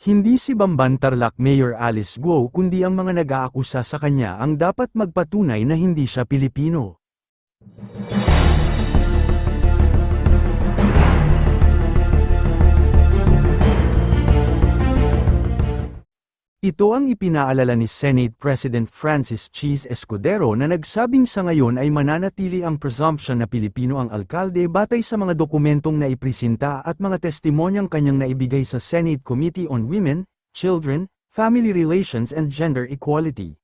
Hindi si Bamban Tarlac Mayor Alice Guo kundi ang mga nag-aakusa sa kanya ang dapat magpatunay na hindi siya Pilipino. Ito ang ipinaalala ni Senate President Francis Cheese Escudero na nagsabing sa ngayon ay mananatili ang presumption na Pilipino ang alkalde batay sa mga dokumentong naipresenta at mga testimonyang kanyang naibigay sa Senate Committee on Women, Children, Family Relations and Gender Equality.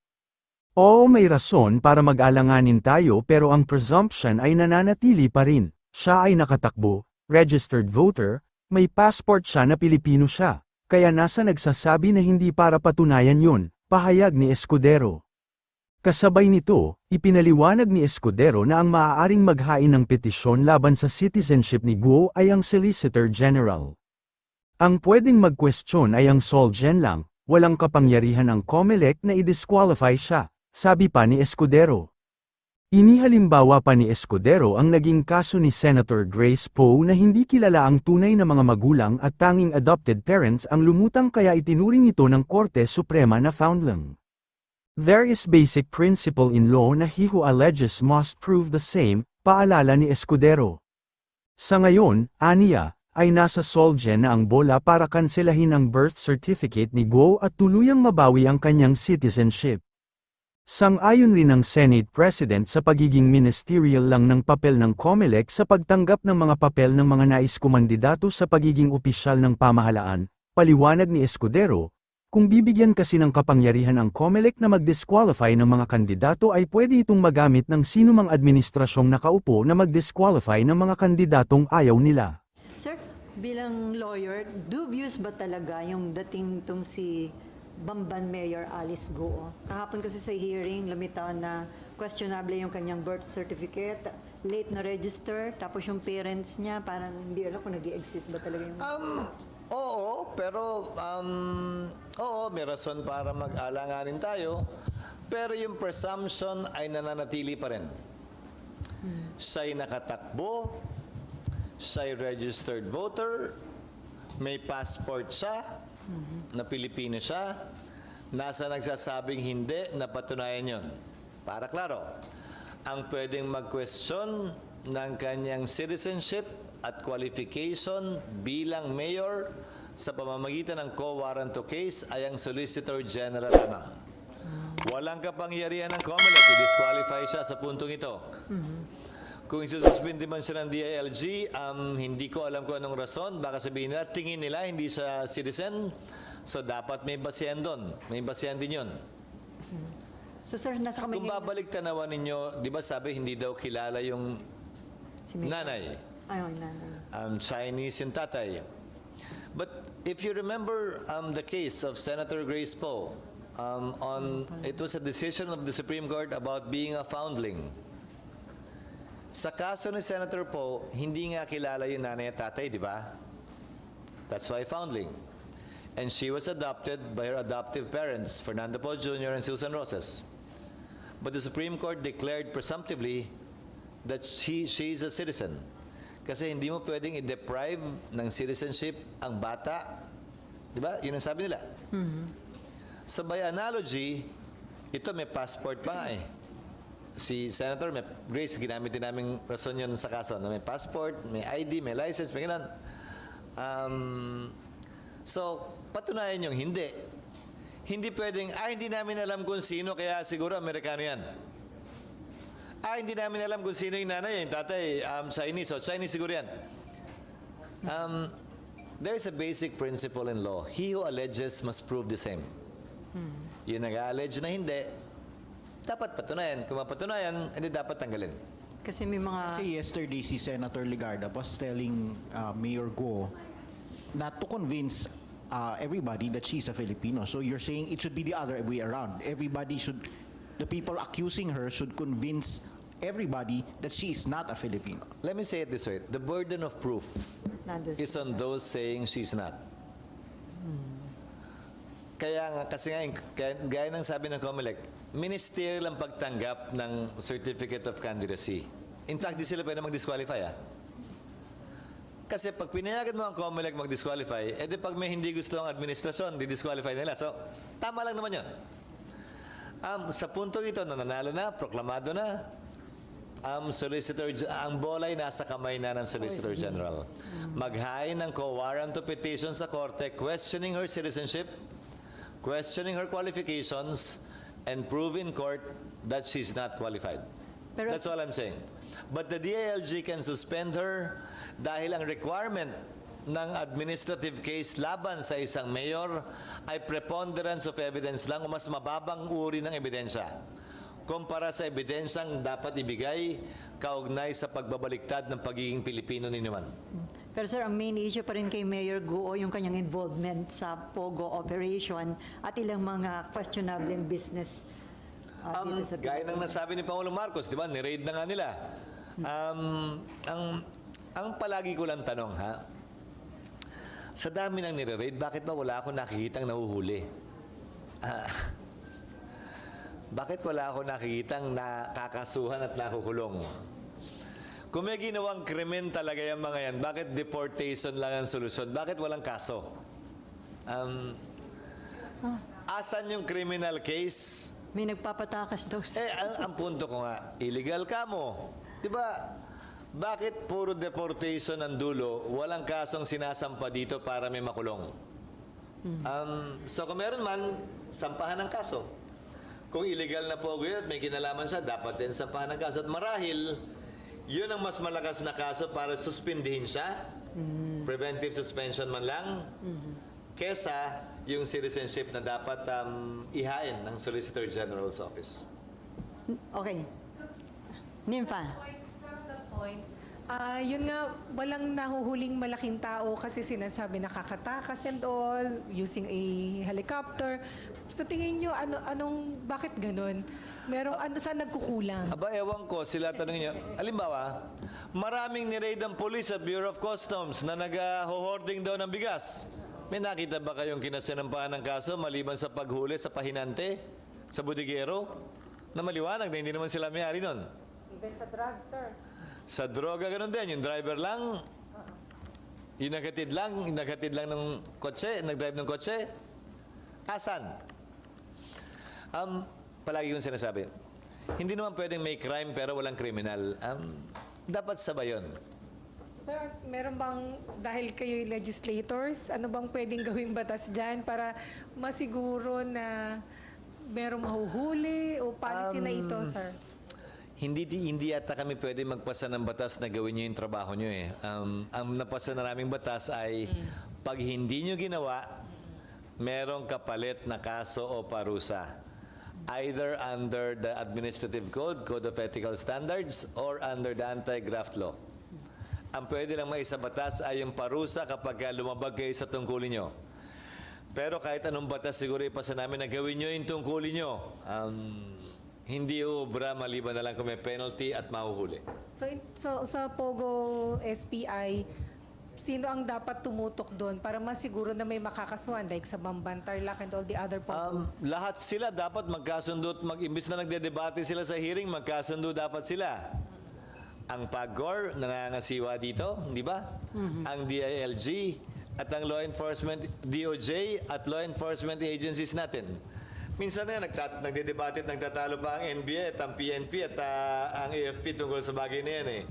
Oo may rason para mag-alanganin tayo pero ang presumption ay nananatili pa rin. Siya ay nakatakbo, registered voter, may passport siya na Pilipino siya. Kaya nasa nagsasabi na hindi para patunayan yun, pahayag ni Escudero. Kasabay nito, ipinaliwanag ni Escudero na ang maaaring maghain ng petisyon laban sa citizenship ni Guo ay ang Solicitor General. Ang pwedeng mag-question ay ang Solgen lang, walang kapangyarihan ang COMELEC na i-disqualify siya, sabi pa ni Escudero. Inihalimbawa pa ni Escudero ang naging kaso ni Senator Grace Poe na hindi kilala ang tunay na mga magulang at tanging adopted parents ang lumutang kaya itinuring ito ng Korte Suprema na foundling. There is basic principle in law na he who alleges must prove the same, paalala ni Escudero. Sa ngayon, aniya, ay nasa Solgen na ang bola para kanselahin ang birth certificate ni Guo at tuluyang mabawi ang kanyang citizenship. Sang-ayon rin ang Senate President sa pagiging ministerial lang ng papel ng COMELEC sa pagtanggap ng mga papel ng mga nais kumandidato sa pagiging opisyal ng pamahalaan, paliwanag ni Escudero, kung bibigyan kasi ng kapangyarihan ang COMELEC na mag-disqualify ng mga kandidato ay pwede itong magamit ng sinumang administrasyong nakaupo na mag-disqualify ng mga kandidatong ayaw nila. Sir, bilang lawyer, dubious ba talaga yung dating tong si Bamban Mayor Alice Goo? Kahapon kasi sa hearing, lumitaw na questionable yung kanyang birth certificate, late na register, tapos yung parents niya, parang hindi alam kung nag exist ba talaga yung... Um, oo, pero um, oo, may rason para mag-alanganin tayo. Pero yung presumption ay nananatili pa rin. Siya'y nakatakbo, siya'y registered voter, may passport siya, na Pilipino siya, nasa nagsasabing hindi, napatunayan yon. Para klaro, ang pwedeng mag-question ng kanyang citizenship at qualification bilang mayor sa pamamagitan ng co-warranto case ay ang Solicitor General lamang. Walang kapangyarihan ng COMELEC i-disqualify siya sa puntong ito. Kung isususpindi man siya ng DILG, um, hindi ko alam kung anong rason. Baka sabihin nila, tingin nila hindi siya citizen. So dapat may basihan doon. May basihan din yun. So sir, nasa kamay Kung ngayon babalik tanawan ninyo, di ba sabi hindi daw kilala yung si Mayor. nanay. Ayun, nanay. um, Chinese yung tatay. But if you remember um, the case of Senator Grace Poe, um, on it was a decision of the Supreme Court about being a foundling. Sa kaso ni Senator Poe, hindi nga kilala yung nanay at tatay, di ba? That's why foundling. And she was adopted by her adoptive parents, Fernando Poe Jr. and Susan Rosas. But the Supreme Court declared presumptively that she, she is a citizen. Kasi hindi mo pwedeng i-deprive ng citizenship ang bata. Di ba? Yun ang sabi nila. So by analogy, ito may passport pa nga eh. Si Senator may, Grace, ginamit din namin rason yun sa kaso na may passport, may ID, may license, may ganun. Um, so, patunayan yung hindi. Hindi pwedeng, ah, hindi namin alam kung sino, kaya siguro Amerikano yan. Ah, hindi namin alam kung sino yung nanay, yung tatay, um, Chinese, so Chinese siguro yan. Um, there's a basic principle in law. He who alleges must prove the same. Yung nag-allege na hindi, dapat patunayan. Kung mapatunayan, hindi dapat tanggalin. Kasi may mga... Kasi yesterday si Senator Ligarda was telling uh, Mayor Go not to convince uh, everybody that she's a Filipino. So you're saying it should be the other way around. Everybody should, the people accusing her should convince everybody that she is not a Filipino. Let me say it this way. The burden of proof is on those saying she's not. Kaya nga, kasi nga, kaya, gaya ng sabi ng COMELEC, ministerial ang pagtanggap ng Certificate of Candidacy. In fact, di sila pwede mag-disqualify ah. Kasi pag pinayagan mo ang COMELEC mag-disqualify, edi pag may hindi gusto ang administrasyon, di-disqualify nila. So, tama lang naman yun. Um, sa punto ito, na nanalo na, proklamado na, ang solicitor, ang bola ay nasa kamay na ng solicitor general. Maghain ng co-warrant of petition sa korte questioning her citizenship, questioning her qualifications, and prove in court that she's not qualified. Pero- That's all I'm saying. But the DILG can suspend her dahil ang requirement ng administrative case laban sa isang mayor ay preponderance of evidence lang o mas mababang uri ng ebidensya kumpara sa ebidensyang dapat ibigay kaugnay sa pagbabaliktad ng pagiging Pilipino ni naman. Pero sir, ang main issue pa rin kay Mayor Guo yung kanyang involvement sa POGO operation at ilang mga questionable business uh, Um, dito sa gaya ng nasabi ni Pangulong Marcos, di ba? Ni-raid na nga nila. Um, ang, ang palagi ko lang tanong, ha? Sa dami ng nire-raid, bakit ba wala akong nakikitang nahuhuli? Ah, bakit wala akong nakikitang nakakasuhan at nakukulong? Kung may ginawang krimen talaga yung mga yan, bakit deportation lang ang solusyon? Bakit walang kaso? Um, asan yung criminal case? May nagpapatakas daw sir. Eh, ang, ang punto ko nga, illegal ka mo. Di ba? Bakit puro deportation ang dulo, walang kasong sinasampa dito para may makulong? Um, so kung meron man, sampahan ng kaso. Kung illegal na po yun at may kinalaman siya, dapat din sampahan ng kaso. At marahil, yun ang mas malakas na kaso para suspindihin siya. Preventive suspension man lang. Kesa yung citizenship na dapat um, ihain ng Solicitor General's Office. Okay. Nympha. Point, ah yun nga, walang nahuhuling malaking tao kasi sinasabi nakakatakas and all, using a helicopter. Sa tingin nyo, ano, anong, bakit ganun? Merong, ano, saan nagkukulang? Aba, ewan ko, sila tanongin niyo. Alimbawa, maraming nireid ang police at Bureau of Customs na nag-hoarding daw ng bigas. May nakita ba kayong kinasinampahan ng kaso maliban sa paghuli sa pahinante, sa budigero? Na maliwanag na hindi naman sila may-ari nun. Even sa drugs, sir. Sa droga, ganun din. Yung driver lang, yung nagatid lang, yung nagatid lang ng kotse, nag-drive ng kotse. Asan? Um, palagi kong sinasabi, hindi naman pwedeng may crime pero walang criminal. Um, dapat sabay yun. Sir, meron bang, dahil kayo'y legislators, ano bang pwedeng gawing batas dyan para masiguro na merong mahuhuli o policy na ito, sir? Hindi di- hindi ata kami pwede magpasa ng batas na gawin niyo yung trabaho niyo eh. Um, ang napasa na naming batas ay pag hindi niyo ginawa, merong kapalit na kaso o parusa. Either under the Administrative Code, Code of Ethical Standards, or under the Anti-Graft Law. Ang pwede lang may sa batas ay yung parusa kapag lumabag kayo sa tungkulin nyo. Pero kahit anong batas siguro ipasa namin na gawin nyo yung tungkulin nyo. Um, hindi ubra maliban na lang kung may penalty at mahuhuli. So, in- so sa Pogo SPI, sino ang dapat tumutok doon para masiguro na may makakasuhan like sa Bamban, Tarlac and all the other Um, Pogos? lahat sila dapat magkasundo at mag imbis na nagdedebate sila sa hearing, magkasundo dapat sila. Ang PAGCOR nangangasiwa dito, di ba? Ang DILG at ang law enforcement DOJ at law enforcement agencies natin. Minsan nga nagtat nagdedebate at nagtatalo pa ang NBI at ang PNP at ah, ang AFP tungkol sa bagay na yan eh.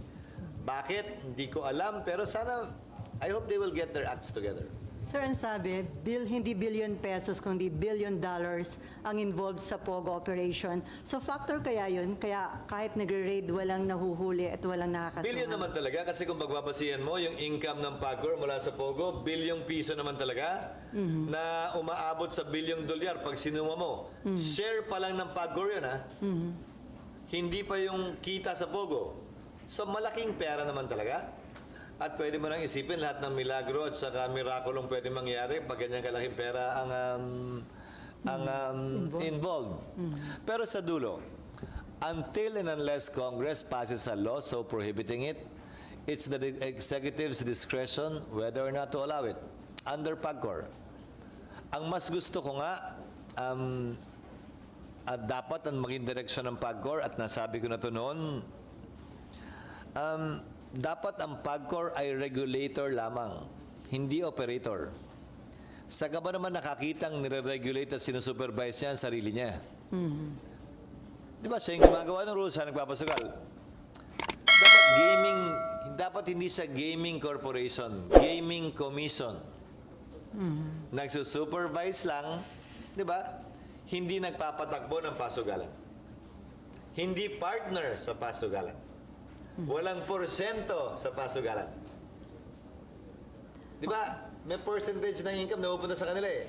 Bakit? Hindi ko alam pero sana I hope they will get their acts together. Sir, ang sabi, bill, hindi billion pesos, kundi billion dollars ang involved sa POGO operation. So factor kaya yun? Kaya kahit nagre-raid, walang nahuhuli at walang nakakasuhan. Billion naman talaga kasi kung pagbabasihan mo yung income ng PAGCOR mula sa Pogo, bilyong piso naman talaga na umaabot sa bilyong dolyar pag sinuma mo. Share pa lang ng PAGCOR yun ha. Hindi pa yung kita sa Pogo. So malaking pera naman talaga. At pwede mo nang isipin lahat ng milagro at saka mirakulong pwede mangyari pag ganyan kalaking pera ang um, ang um, involved. Pero sa dulo, until and unless Congress passes a law so prohibiting it, it's the executive's discretion whether or not to allow it under PAGCOR. Ang mas gusto ko nga, um, at dapat ang maging direksyon ng PAGCOR at nasabi ko na to noon, um, dapat ang PAGCOR ay regulator lamang, hindi operator. Sa ka ba naman nakakitang nire-regulate at sinusupervise niya ang sarili niya? Di ba, siya yung gumagawa ng rules, siya nagpapasugal. Dapat gaming, dapat hindi siya gaming corporation, gaming commission. Nagsusupervise lang, di ba? Hindi nagpapatakbo ng pasugalan. Hindi partner sa pasugalan. Walang porsyento sa pasugalan. Di ba? May percentage ng income na pupunta sa kanila eh.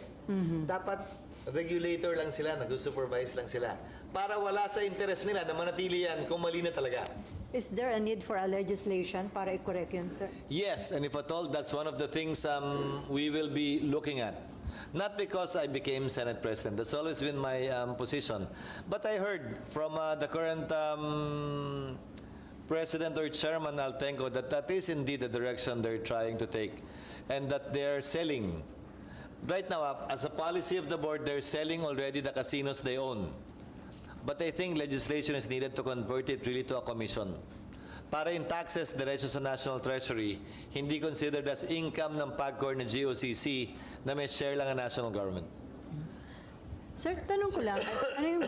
Dapat regulator lang sila, nag-supervise lang sila. Para wala sa interest nila na manatili yan kung mali na talaga. Is there a need for a legislation para i-correct yun, sir? Yes, and if at all, that's one of the things um, we will be looking at. Not because I became Senate President, that's always been my um, position. But I heard from uh, the current um, President or Chairman Altenco that that is indeed the direction they're trying to take and that they're selling. Right now, uh, as a policy of the board, they're selling already the casinos they own. But I think legislation is needed to convert it really to a commission. Para yung taxes diretso sa National Treasury, hindi considered as income ng PAGCOR na GOCC na may share lang ang national government. Sir, tanong ko lang, ano yung